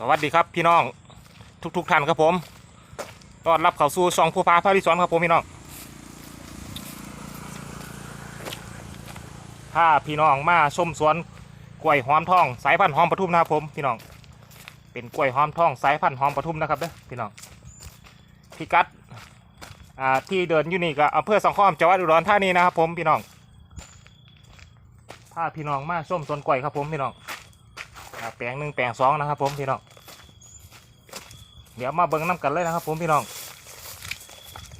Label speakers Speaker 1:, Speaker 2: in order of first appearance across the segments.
Speaker 1: สวัสดีครับพี่น้องทุกๆท่านครับผมต้อนรับเข้าสู่ช่องผู้พาพาริสอนครับผมพี่น้องถ้าพี่น้องมาชมสวนกล้วยหอมทองสายพันธุ์หอมปทุมนะครับผมพี่น้องเป็นกล้วยหอมทองสายพันธุ์หอมปทุมนะครับเด้อพี่น้องพิกัดที่เดินอยู่นี่ก็อำเภอสังข้อมจังหวัดอุดรธานีนะครับผมพี่น้องถ้าพี่น้องมาชมสวนกล้วยครับผมพี่น้อง แปลงหนึ่งแปลงสองนะครับ ผมพี่น้องเดี๋ยวมาเบิ่งน้ำกันเลยนะครับ ผมพี่น้อง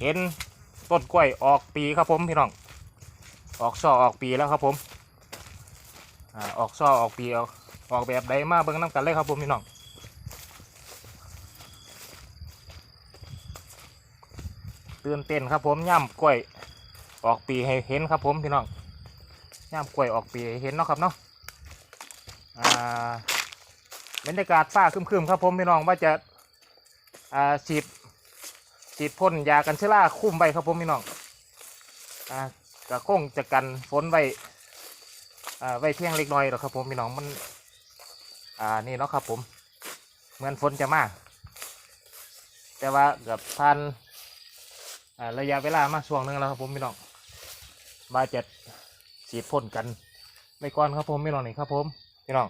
Speaker 1: เห็นต้นกล้วยออกปีครับผมพี่น้อง ออกช่อออกปีแล้วครับผมอออกช่อออกปีออกออกแบบใดมาเบิ่งน้ำกันเลยครับผมพี่น้องตื่นเต้นครับผมย่ำกล้วยออกปีให้เห็นครับผมพี่น้องย่ำกล้วยออกปีให้เห็นเนาะครับเนาะ อ่าบรรยากาศฟ้าครึมๆครับผมพี่น้องว่าจะอ่าฉีดฉีดพ่นยากันเชื้อราคุ้มไว้ครับผมพี่น้องอ่ากระคงจะกันฝนไว้อ่าไว้เพียงเล็กน้อยหรอกครับผมพี่น้องมันอ่านี่เนาะครับผมเหมือนฝนจะมาแต่ว่าเกือบพันระยะเวลามาช่วงหนึงแล้วครับผมพี่น้องว่าจะฉีดพ่นกันไว้ก่อนครับผมพี่น้องนี่ครับผม พี่น้อง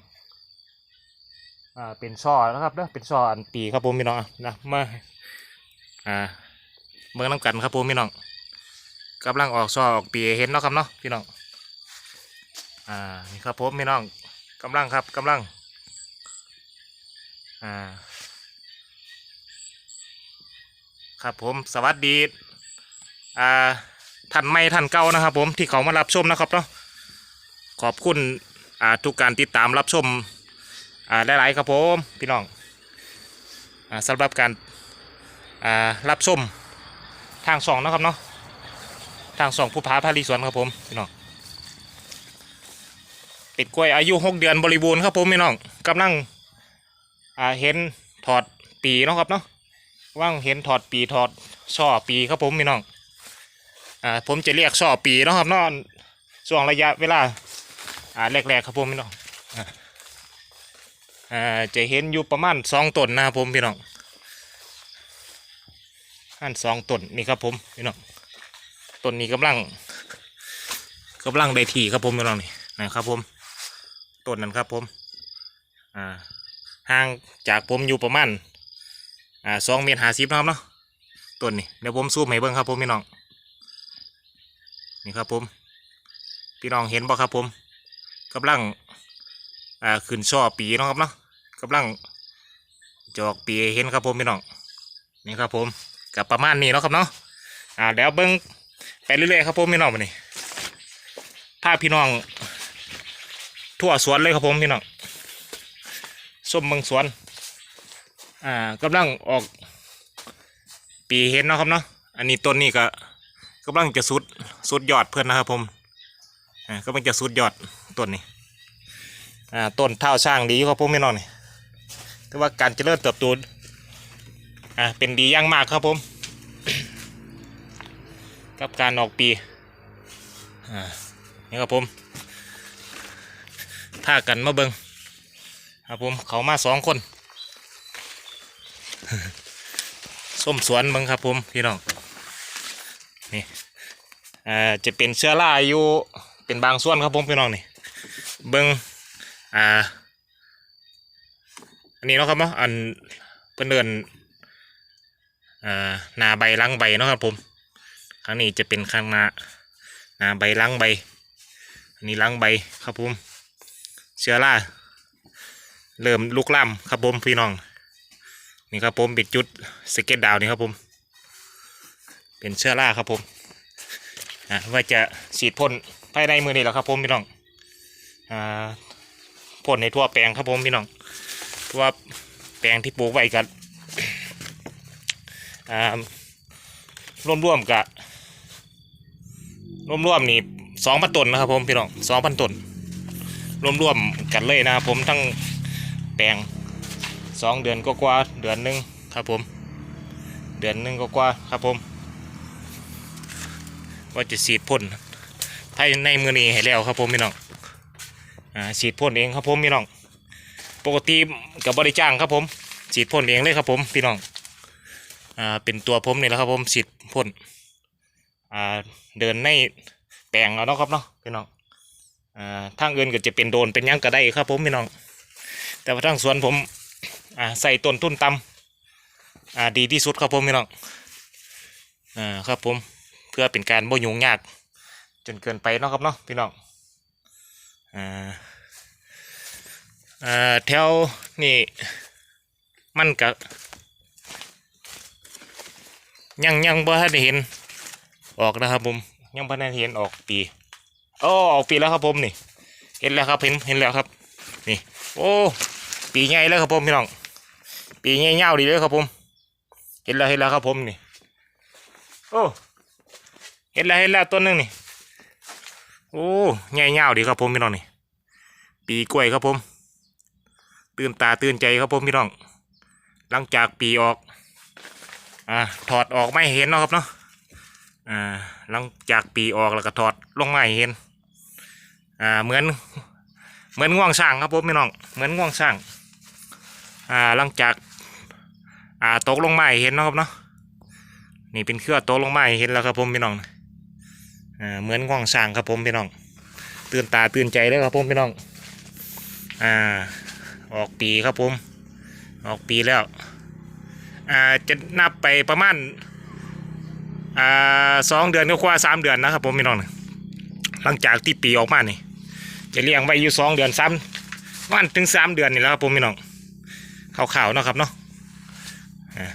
Speaker 1: อ่าเป็นช่อนะครับเด้อเป็นช่ออันปีครับผมพี่น้องนะมาอ่าเมืองน้ำกันครับผมพี่น้องกำลังออกช่อออกปีเห็นเนาะครับเนาะพี่น้องอ่านี่ครับผมพี่น้องกำลังครับกำลังอ่าครับผมสวัสดีอ่าท่านไม่ท่านเก่านะครับผมที่เขามารับชมนะครับเนาะขอบคุณ อ่าทุกการติดตามรับชมอ่าหลายๆครับผมพี่น้องอ่าสำหรับการอ่ารับชมทางสองนะครับเนาะทางสองผู้พาพารีสวนครับผมพี่น้องเป็ดกล้วยอายุหกเดือนบริบูรณ์ครับผมพี่น้องกำลังอ่าเห็นถอดปีนะครับเนาะว่างเห็นถอดปีถอดช่อปีครับผมพี่น้องอ่าผมจะเรียกช่อปีนะครับเนาะช่วงระยะเวลา อ่าแรกๆครับผมพี่น้องอ่าจะเห็นอยู่ประมาณสองต้นนะครับผมพี่น้องอันสองต้นนี่ครับผมพี่น้องต้นนี้กำลังกำลังได้ทีครับผมพี่น้องนี่นะครับผมต้นนั้นครับผมอ่าห่างจากผมอยู่ประมาณอ่าสองเมตรห้าสิบนะครับเนาะต้นนี้เดี๋ยวผมซูมให้เบิ้งครับผมพี่น้องนี่ครับผมพี่น้องเห็นบ่ครับผม กำลังอ่าขึ้นช่อปีเนาะครับเนาะกำลังจอกปีเห็นครับผมพี่น้องนี่ครับผมกับประมาณนี้เนาะครับเนาะอ่าเดี๋ยวเบิ้งไปเรื่อยๆครับผมพี่น้องมานี่พาพพี่น้อง ทั่วสวนเลยครับผมพี่น้องส้มเมืองสวนอ่ากำลังออกปีเห็นเนาะครับเนาะอันนี้ต้นนี้ก็กำลังจะสุดสุดยอดเพื่อนนะครับผมอ่าก็มันจะสุดยอด ต้นนี้อ่าต้นเท่าช่างดีครับผมพี่น้องนี่แต่ว่าการเจริญเติบโตอ่าเป็นดีอย่างมากครับผมกับการออกปีอ่านี่ครับผมถ้ากันมาเบิงครับผมเขามาสองคนส้มสวนเบิงครับผมพี่น้องนี่อ่าจะเป็นเชื้อราอยู่เป็นบางส่วนครับผมพี่น้องนี่ เบิ้งอ่า อันนี้เนาะครับเนาะอันเป็นเดินอ่าหนาใบหลังใบเนาะครับผมครั้งนี้จะเป็นข้างหน้าหนาใบหลังใบ อันนี้หลังใบครับผมเชื้อราเริ่มลุกล่ำครับผมพี่น้อง นี่ครับผมเป็นจุดสเก็ตดาวนี่ครับผม เป็นเชื้อราครับผมอ่าว่าจะฉีดพ่นภายในมือนี่แหละครับผมพี่น้อง พ่นในทั่วแปลงครับผมพี่น้องเพราะว่าแปลงที่ปลูกไว้กันอ่าร่วมๆกับร่วมๆนี่สองพันต้นนะครับผมพี่น้องสองพันต้นร่วมๆกันเลยนะครับผมทั้งแปลงสองเดือนก็กว่าเดือนหนึ่งครับผม เดือนหนึ่งก็กว่าครับผม ว่าจะฉีดพ่นภายในมือนี้ให้แล้วครับผมพี่น้อง อ่าฉีดพ่นเองครับผมพี่น้อง ปกติกับบริจ้างครับผมฉีดพ่นเองเลยครับผมพี่น้องอ่าเป็นตัวผมนี่แหละครับผมฉีดพ่นอ่าเดินในแปลงเอาเนาะครับเนาะพี่น้องอ่าทางอื่นก็จะเป็นโดนเป็นยังก็ได้ครับผมพี่น้อง แต่ว่าทางสวนผมอ่าใส่ต้นทุนต่ำอ่าดีที่สุดครับผมพี่น้องอ่าครับผมเพื่อเป็นการบ่ยุ่งยากจนเกินไปเนาะครับเนาะพี่น้อง อ่าอ่าแถวนี่มันก็ยังยังบ่ทันได้เห็นออกนะครับผมยังบ่ทันได้เห็นออกปีโอ้ออกปีแล้วครับผมนี่ เห็นแล้วครับเห็นเห็นแล้วครับ นี่ โอ้ปีใหญ่แล้วครับผมพี่น้องปีใหญ่เงาวดีเลยครับผม เห็นแล้วเห็นแล้วครับผมนี่โอ้เห็นแล้วเห็นแล้วต้นนึงนี่ อ้ใหญ่เง่าดีครับผมพี่น้องนี่ ปีกล้วยครับผม ตื่นตาตื่นใจครับผมพี่น้อง หลังจากปีออก อ่า ถอดออกไม่เห็นเนาะครับเนาะ อ่า หลังจากปีออกแล้วก็ถอดลงไม่เห็น อ่า เหมือน เหมือนง่วงสร้างครับผมพี่น้อง เหมือนง่วงสร้าง อ่า หลังจาก อ่า ตกลงไมาให้เห็นเนาะครับเนาะ นี่เป็นเครือตกลงไมาให้เห็นแล้วครับผมพี่น้อง อ่าเหมือนง่วงสร้างครับผมพี่น้อง ตื่นตาตื่นใจเลยครับผมพี่น้อง อ่า ออกปีครับผม ออกปีแล้ว อ่าจะนับไปประมาณ อ่าสองเดือนก็กว่าสามเดือนนะครับผมพี่น้อง หลังจากที่ปีออกมานี่จะเลี้ยงไว้อยู่สองเดือนสามวันถึงสามเดือนนี่แล้วครับผมพี่น้องข่าวๆเนาะครับเนาะอ่า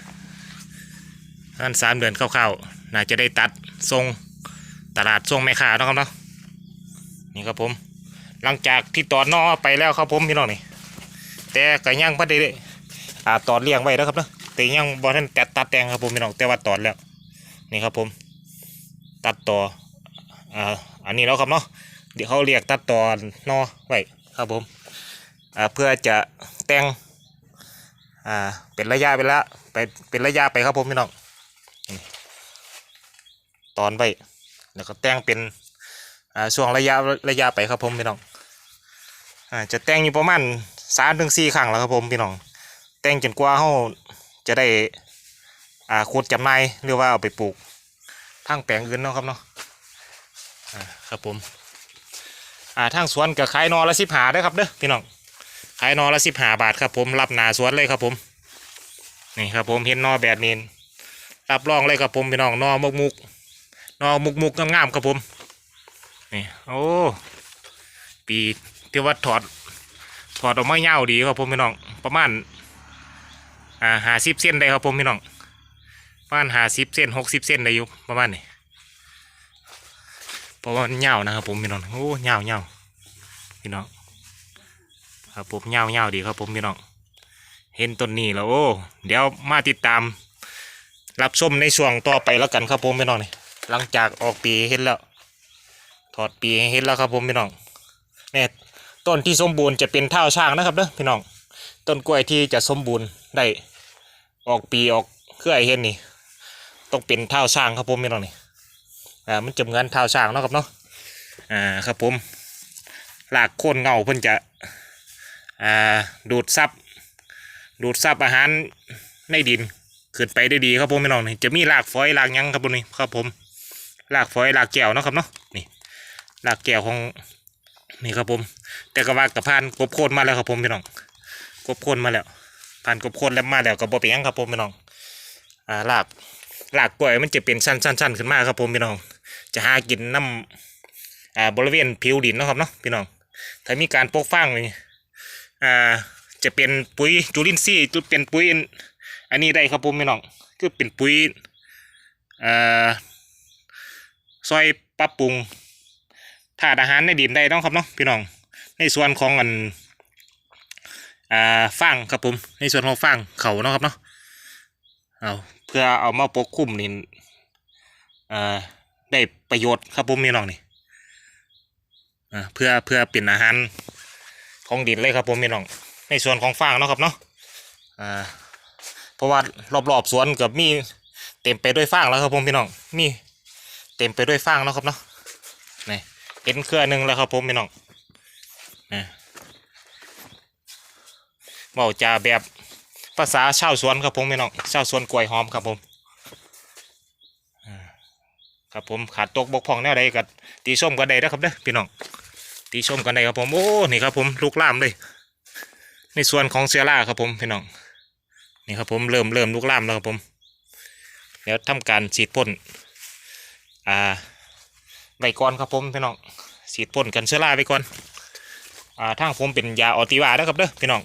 Speaker 1: อันสามเดือนข่าวๆน่าจะได้ตัดทรง ตลาดทรงแม่ค้านะครับเนาะนี่ครับผม หลังจากที่ตอดนอไปแล้วครับผมพี่น้องนี่แต่ก็ยังไม่ได้อ่าตอดเลี้ยงไว้แล้วครับเนาะแต่ยังบ่ทันตัดตัดแต่งครับผมพี่น้องแต่ว่าตอดแล้วนี่ครับผม ตัดต่ออ่าอันนี้แล้วครับเนาะเดี๋ยวเขาเรียกตัดตอนนอไว้ครับผมอ่าเพื่อจะแต่งอ่าเป็นระยะไปละไปเป็นระยะไปครับผมพี่น้องนี่ตอนไป แล้วก็แต่งเป็นอ่าช่วงระยะระยะไปครับผมพี่น้องอ่าจะแต่งอยู่ประมาณสามถึงสี่ครั้งแล้วครับผมพี่น้องแต่งจนกว่าเขาจะได้อ่าขุดจำนายหรือว่าเอาไปปลูกทางแปลงอื่นเนาะครับเนาะอ่าครับผมอ่าทางสวนก็ขายนอละสิบหาได้ครับเด้อพี่น้องขายนอละสิบหาบาทครับผมรับหนาสวนเลยครับผมนี่ครับผมเห็นนอแบบนี้รับรองเลยครับผมพี่น้องนอมุกมุก นอมุกมุกงามๆครับผมนี่โอ้ปีที่ว่าถอดถอดออกมาเงาวดีครับผมพี่น้องประมาณอ่าหาสิบเส้นได้ครับผมพี่น้องประมาณหาสิบเส้นหกสิบเส้นได้อยู่ประมาณนี้เพราะว่าเหงานะครับผมพี่น้องโอ้เหงาเหงาพี่น้องครับผมเหงาเหงาดีครับผมพี่น้องเห็นต้นนี้แล้วโอ้เดี๋ยวมาติดตาม รับชมในช่วงต่อไปแล้วกันครับผมพี่น้องนี่ หลังจากออกปีเห็นแล้ว ถอดปีเห็นแล้วครับผมพี่น้องเนี่ยต้นที่สมบูรณ์จะเป็นเท้าช้างนะครับเด้อพี่น้อง ต้นกล้วยที่จะสมบูรณ์ได้ออกปีออกเครือไอเห็นนี่ต้องเป็นเท้าช้างครับผมพี่น้องนี่อ่ามันจะเหมือนเท้าช้างนะครับเนาะอ่าครับผมหลากโคนเงาเพิ่นจะอ่าดูดซับดูดซับอาหารในดินขึ้นไปได้ดีครับผมพี่น้องนี่จะมีรากฝอยรากยังครับผมนี่ครับผม รากฝอยรากแก้วเนาะครับเนาะนี่รากแก้วของนี่ครับผม แต่กระว่ากระพานกบโคนมาแล้วครับผมพี่น้องกบโคนมาแล้วผ่านกบโคนแล้วมาแล้วก็บ่เป็นหยังครับผมพี่น้องอ่ารากหลากกล้วยมันจะเป็นสั้นๆๆขึ้นมาครับผมพี่น้อง จะหากินน้ำอ่าบริเวณผิวดินเนาะครับเนาะพี่น้อง ถ้ามีการปกฟังนี่อ่าจะเป็นปุ๋ยจุลินทรีย์หรือเป็นปุ๋ยอันนี้ได้ครับผมพี่น้องคือเป็นปุ๋ยอ่า ซอยปรับปรุงธาตุอาหารในดินได้เนาะครับเนาะพี่น้อง ในส่วนของอันอ่าฟางครับผม ในส่วนของฟางเขาเนาะครับเนาะเอาเพื่อเอามาปกคลุมนี่อ่าได้ประโยชน์ครับผมพี่น้องนี่อ่าเพื่อเพื่อเป็นอาหารของดินเลยครับผมพี่น้อง ในส่วนของฟางเนาะครับเนาะอ่าเพราะว่ารอบๆสวนกับมีเต็มไปด้วยฟางแล้วครับผมพี่น้องมี เต็มไปด้วยฟางนะครับเนาะนี่เห็นเครือหนึ่งแล้วครับผมพี่น้องนะเว้าจาแบบภาษาชาวสวนครับผมพี่น้องชาวสวนกล้วยหอมครับผมครับผมขาดตกบกพร่องแนวใดก็ตีส้มกันได้นะครับเด้อพี่น้องตีส้มกันได้ครับผมโอ้นี่ครับผมลูกล่ามเลยในส่วนของเซียร่าครับผมพี่น้องนี่ครับผมเริ่มเริ่มลูกล่ามแล้วครับผมแล้วทำการฉีดพ่น อ่าไว้ก่อนครับผมพี่น้องฉีดพ่นกันเชื้อราไว้ก่อนอ่าทางผมเป็นยาออติวาเด้อครับเด้อพี่น้อง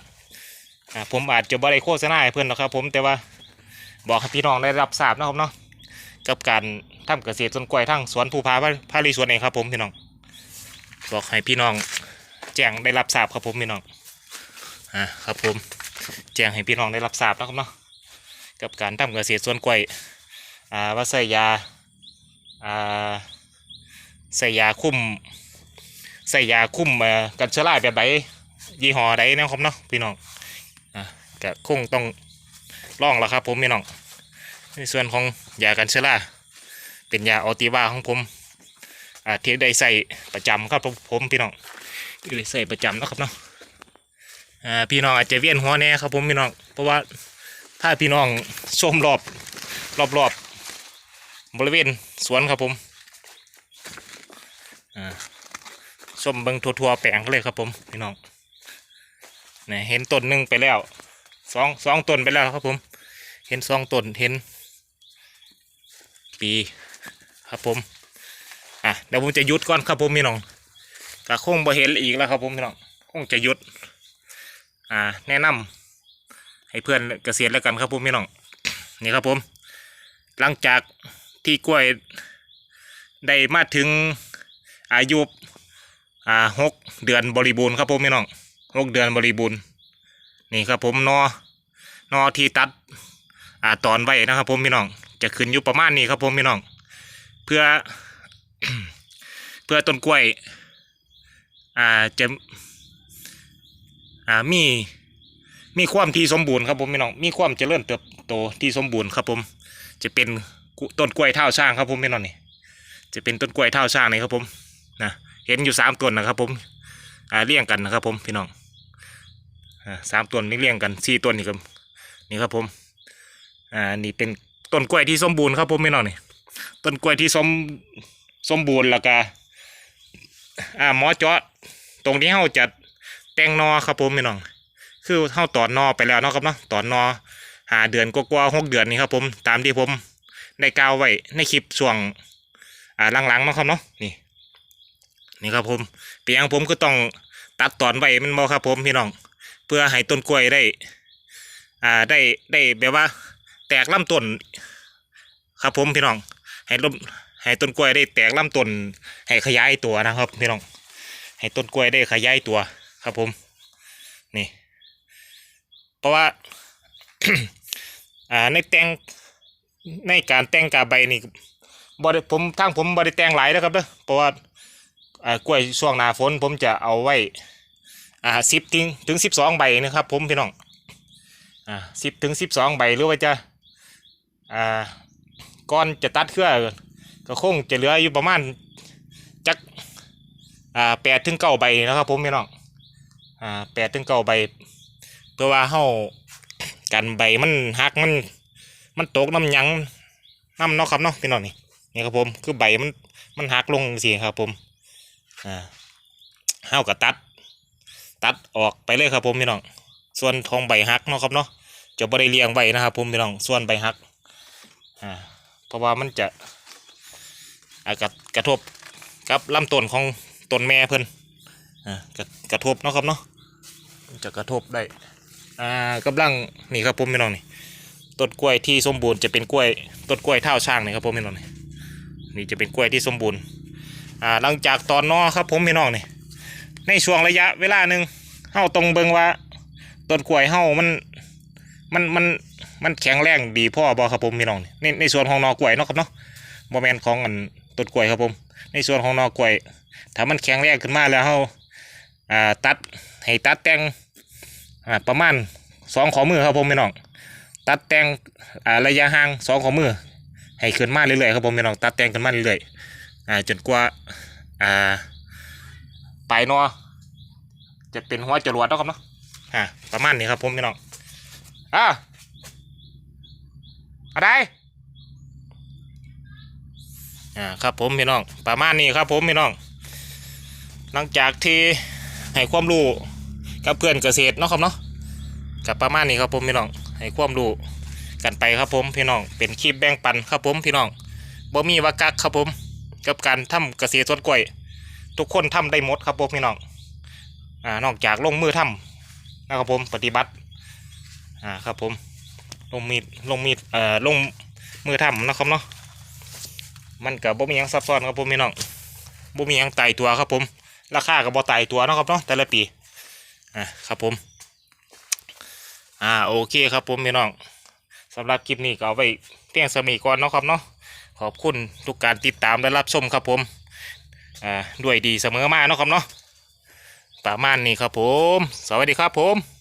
Speaker 1: อ่าผมอาจจะบ่ได้โฆษณาให้เพื่อนหรอกครับผมแต่ว่าบอกให้พี่น้องได้รับทราบนะครับเนาะกับการทำเกษตรต้นกล้วยทั้งสวนภูพาพารีสวนเองครับผมพี่น้องบอกให้พี่น้องแจ้งได้รับทราบครับผมพี่น้องอ่าครับผมแจ้งให้พี่น้องได้รับทราบนะครับเนาะกับการทำเกษตรสวนกล้วยอ่าว่าใส่ยา ใส่ยาคุ้มใส่ยาคุ้มกันเชื้อราแบบใดยี่ห้อใดนะครับเนาะพี่น้องก็คงต้องลองแล้วครับ ผมพี่น้องในส่วนของยากันเชื้อราเป็นยาออติวาของผมอ่าที่ได้ใส่ประจำครับผมพี่น้องที่ได้ใส่ประจำนะครับเนาะพี่น้องอาจจะเวียนหัวแน่ครับผมพี่น้องเพราะว่าถ้าพี่น้องชมรอบรอบรอบ บริเวณสวนครับผมอ่าชมเบิงทั่วๆแปลงเลยครับผมพี่น้องเนี่ยเห็นต้นหนึ่งไปแล้วสองสองต้นไปแล้วครับผม เห็นสองต้นเห็น ปีครับผมอะเดี๋ยวผมจะหยุดก่อนครับผมพี่น้องกะคงบ่เห็นอีกแล้วครับผมพี่น้องคงจะหยุดอ่า แนะนำให้เพื่อนเกษตรแล้วกันครับผมพี่น้องนี่ครับผม หลังจาก ที่กล้วยได้มาถึงอายุอ่าหกเดือนบริบูรณ์ครับผมพี่น้องหกเดือนบริบูรณ์นี่ครับผมนอนอที่ตัดอ่าตอนไว้นะครับ ผมพี่น้อง จะขึ้นอยู่ประมาณนี้ครับผมพี่น้อง เพื่อ เพื่อต้นกล้วยอ่าจะอ่ามีมีความที่สมบูรณ์ครับผมพี่น้องมีความเจริญเติบโตที่สมบูรณ์ครับผม จะเป็น ต้นกล้วยเท้าช่างครับผมพี่น้องนี่จะเป็นต้นกล้วยเท้าช่างนี่ครับผมนะเห็นอยู่สามต้นนะครับผมอ่าเรียงกันนะครับผมพี่น้องอ่าสามต้นนี่เรียงกันสี่ต้นนี่ครับนี่ครับผมอ่านี่เป็นต้นกล้วยที่สมบูรณ์ครับผมพี่น้องนี่ต้นกล้วยที่สมสมบูรณ์แล้วก็อ่าหมอเจาะตรงที่เขาจะแตงนอครับผมพี่น้อง คือเข้าตอนนอไปแล้วเนาะครับเนาะตอนนอหาเดือนกว่าๆหกเดือนนี่ครับผมตามที่ผม ได้กาวไว้ในคลิปช่วงอ่าหลังๆเนาะครับเนาะนี่ นี่ครับผมเปียงผมก็ต้องตัดตอนไว้มันบอครับผมพี่น้อง เพื่อให้ต้นกล้วยได้ อ่าได้ได้แบบว่า แตกลำต้นครับผมพี่น้องให้ลมให้ต้นกล้วยได้แตกลำต้นให้ขยายตัวนะครับพี่น้อง ให้ต้นกล้วยได้ขยายตัวครับผม นี่ เพราะว่า อ่าในแตง ในการแต่งกาใบนี่บริผมทางผมบริแต่งหลายนะครับเด้อเพราะว่ากล้วยช่วงหน้าฝนผมจะเอาไว้อ่าสิบถึงถึงสิบสองใบนะครับ ผมพี่น้องอ่าสิบถึงสิบสองใบหรือว่าจะอ่าก่อนจะตัดเครือก็คงจะเหลืออยู่ประมาณจักอ่าแปดถึงเก้าใบนะครับ ผมพี่น้องอ่าแปดถึงเก้าใบเพื่อว่าเฮากันใบมันหักมัน มันตกน้ำหยังน้ำเนาะครับเนาะพี่น้องนี่นี่ครับผมคือใบมันมันหักลงสิครับผมอ่าเฮาก็ตัด ตัดออกไปเลยครับผมพี่น้องส่วนทองใบหักเนาะครับเนาะจะบ่ได้เลียงใบนะครับผมพี่น้องส่วนใบหักอ่าเพราะว่ามันจะอากระกระทบกับลำต้นของต้นแม่เพิ่นอ่ากระกระทบเนาะครับเนาะจะกระทบได้อ่ากำลังนี่ครับผมพี่น้องนี่ ต้นกล้วยที่สมบูรณ์จะเป็นกล้วยต้นกล้วยเท่าช่างนี่ครับผมพี่น้องนี่นี่จะเป็นกล้วยที่สมบูรณ์อ่าหลังจากตอนนอครับผมพี่น้องนี่ในช่วงระยะเวลาหนึ่งเฮาตรงเบิงว่าต้นกล้วยเฮามันมันมันมันแข็งแรงดีพ่อบ่ครับผมพี่น้องนี่ในในส่วนของนอกล้วยเนาะครับเนาะโมเมนต์ของอันต้นกล้วยครับผม ในส่วนของนอกล้วย ถ้ามันแข็งแรงขึ้นมาแล้วเราอ่าตัดให้ตัดแต่งอ่าประมาณสองขอมือครับผมพี่น้อง ตัดแต่งระยะห่างสองขอมือให้ขึ้นมาเรื่อยๆครับผมพี่น้องตัดแต่งขึ้นมาเรื่อยๆจนกว่าปลายนอจะเป็นหัวจรวดนะครับเนาะอ่าประมาณนี้ครับผมพี่น้องอ่าอะไรอ่าครับผมพี่น้องประมาณนี้ครับผมพี่น้อง หลังจากที่ให้ความรู้กับเพื่อนเกษตรเนาะครับเนาะกับประมาณนี้ครับผมพี่น้อง ให้ความรู้กันไปครับผมพี่น้องเป็นคลิปแบ่งปันครับผมพี่น้องบ่มีว่ากักครับผม กับการทำเกษตรสวนกล้วย ทุกคนทำได้หมดครับผมพี่น้องอ่านอกจากลงมือทำนะครับผมปฏิบัติอ่าครับผมลงมีดลงมีดเอ่อลงมือทำนะครับเนาะมันกับบ่มีหยังซับซ้อนครับผมพี่น้องบ่มีหยังตายตัวครับผม ราคากับบ่ตายตัวนะครับเนาะแต่ละปีอ่าครับผม อ่าโอเคครับผมพี่น้องสำหรับคลิปนี้ก็เอาไว้เพียงสมีก่อนเนาะครับเนาะขอบคุณทุกการติดตามและรับชมครับผมอ่าด้วยดีเสมอมาเนาะครับเนาะประมาณนี้ครับผม สวัสดีครับผม